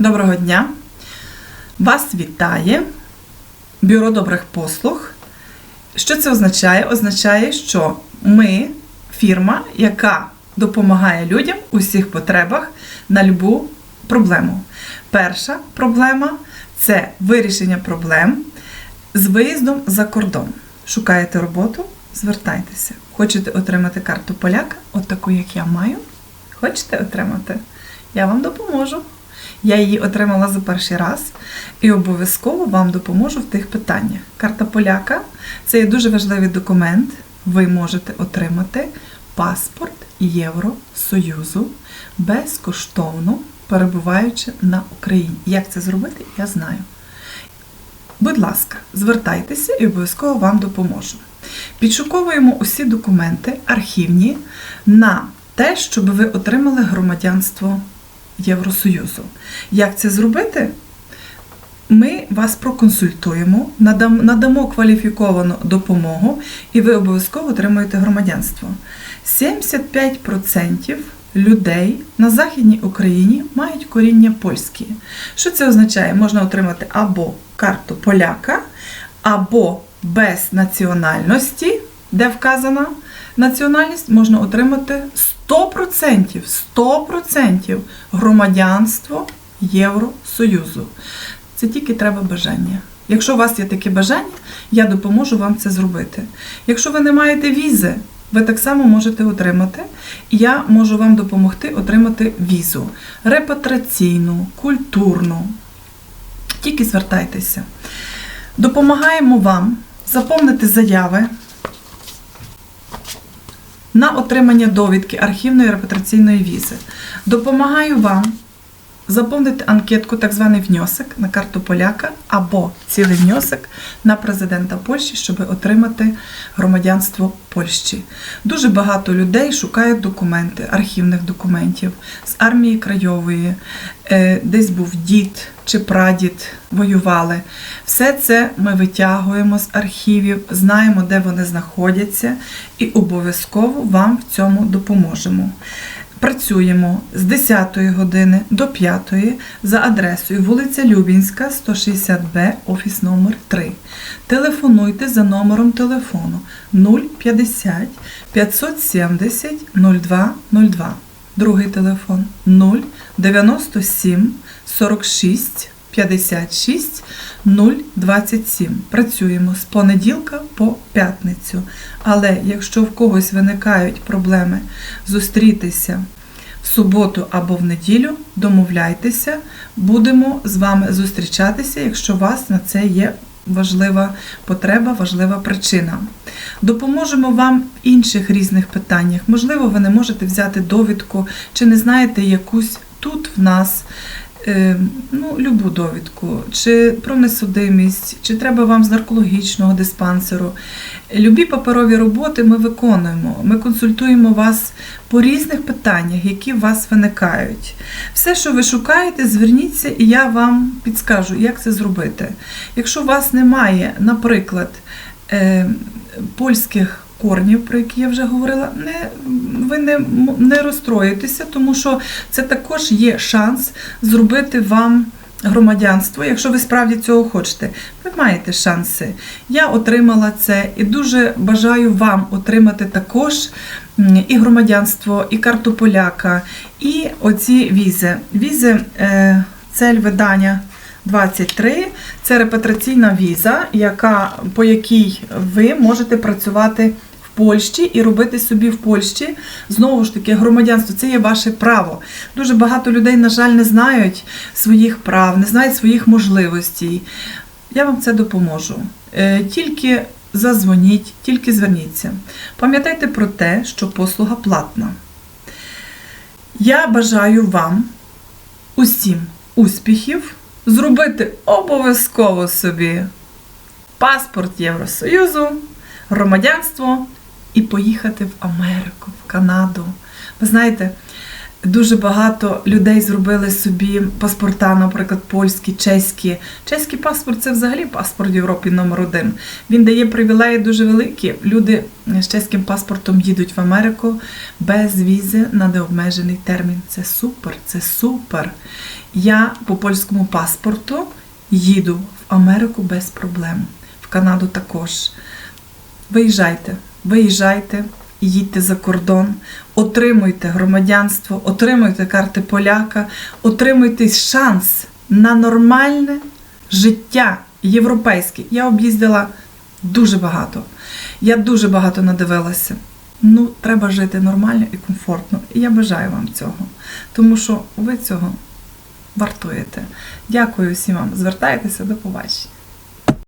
Доброго дня! Вас вітає Бюро добрих послуг. Що це означає? Означає, що ми фірма, яка допомагає людям у всіх потребах на любу проблему. Перша проблема це вирішення проблем з виїздом за кордон. Шукаєте роботу, звертайтеся. Хочете отримати карту поляка, от таку, як я маю. Хочете отримати? Я вам допоможу. Я її отримала за перший раз і обов'язково вам допоможу в тих питаннях. Карта поляка це є дуже важливий документ. Ви можете отримати паспорт Євросоюзу безкоштовно перебуваючи на Україні. Як це зробити, я знаю. Будь ласка, звертайтеся і обов'язково вам допоможу. Підшуковуємо усі документи архівні на те, щоб ви отримали громадянство Євросоюзу. Як це зробити? Ми вас проконсультуємо, надамо кваліфіковану допомогу, і ви обов'язково отримаєте громадянство. 75% людей на Західній Україні мають коріння польське. Що це означає? Можна отримати або карту поляка, або без національності, де вказана національність, можна отримати 100%, 100% громадянство Євросоюзу. Це тільки треба бажання. Якщо у вас є таке бажання, я допоможу вам це зробити. Якщо ви не маєте візи, ви так само можете отримати. Я можу вам допомогти отримати візу репатраційну, культурну. Тільки звертайтеся. Допомагаємо вам заповнити заяви на отримання довідки архівної репатраційної візи. Допомагаю вам заповнити анкетку, так званий внесок на карту поляка або цілий внесок на президента Польщі, щоб отримати громадянство Польщі. Дуже багато людей шукають документи, архівних документів з армії краєвої, е, десь був дід чи прадід воювали. Все це ми витягуємо з архівів, знаємо, де вони знаходяться, і обов'язково вам в цьому допоможемо. Працюємо з 10 години до 5 за адресою вулиця Любінська, 160Б, офіс номер 3. Телефонуйте за номером телефону 050 570 0202. Другий телефон 097 46 56 027. Працюємо з понеділка по п'ятницю. Але якщо в когось виникають проблеми зустрітися в суботу або в неділю, домовляйтеся, будемо з вами зустрічатися, якщо у вас на це є важлива потреба, важлива причина. Допоможемо вам в інших різних питаннях. Можливо, ви не можете взяти довідку, чи не знаєте якусь тут в нас ну, любу довідку, чи про несудимість, чи треба вам з наркологічного диспансеру. Любі паперові роботи ми виконуємо. Ми консультуємо вас по різних питаннях, які у вас виникають. Все, що ви шукаєте, зверніться, і я вам підскажу, як це зробити. Якщо у вас немає, наприклад, е, польських корнів, про які я вже говорила, не, ви не, не розстроїтеся, тому що це також є шанс зробити вам громадянство, якщо ви справді цього хочете. Ви маєте шанси. Я отримала це і дуже бажаю вам отримати також і громадянство, і карту поляка, і оці візи. Візи е, цель видання 23 це репатраційна віза, яка, по якій ви можете працювати Польщі і робити собі в Польщі знову ж таки громадянство. Це є ваше право. Дуже багато людей, на жаль, не знають своїх прав, не знають своїх можливостей. Я вам це допоможу. Е, Тільки зазвоніть, тільки зверніться. Пам'ятайте про те, що послуга платна. Я бажаю вам усім успіхів, зробити обов'язково собі паспорт Євросоюзу, громадянство і поїхати в Америку, в Канаду. Ви знаєте, Дуже багато людей зробили собі паспорта, наприклад, польські, чеські. Чеський паспорт це взагалі паспорт Європи номер один. Він дає привілеї дуже великі. Люди з чеським паспортом їдуть в Америку без візи на необмежений термін. Це супер, це супер. Я по польському паспорту їду в Америку без проблем. В Канаду також. Виїжджайте, виїжджайте, їдьте за кордон, отримуйте громадянство, отримуйте карти поляка, отримуйте шанс на нормальне життя європейське. Я об'їздила дуже багато. Я дуже багато надивилася. Ну, треба жити нормально і комфортно. І я бажаю вам цього, тому що ви цього вартуєте. Дякую всім вам. Звертайтеся, до побачення.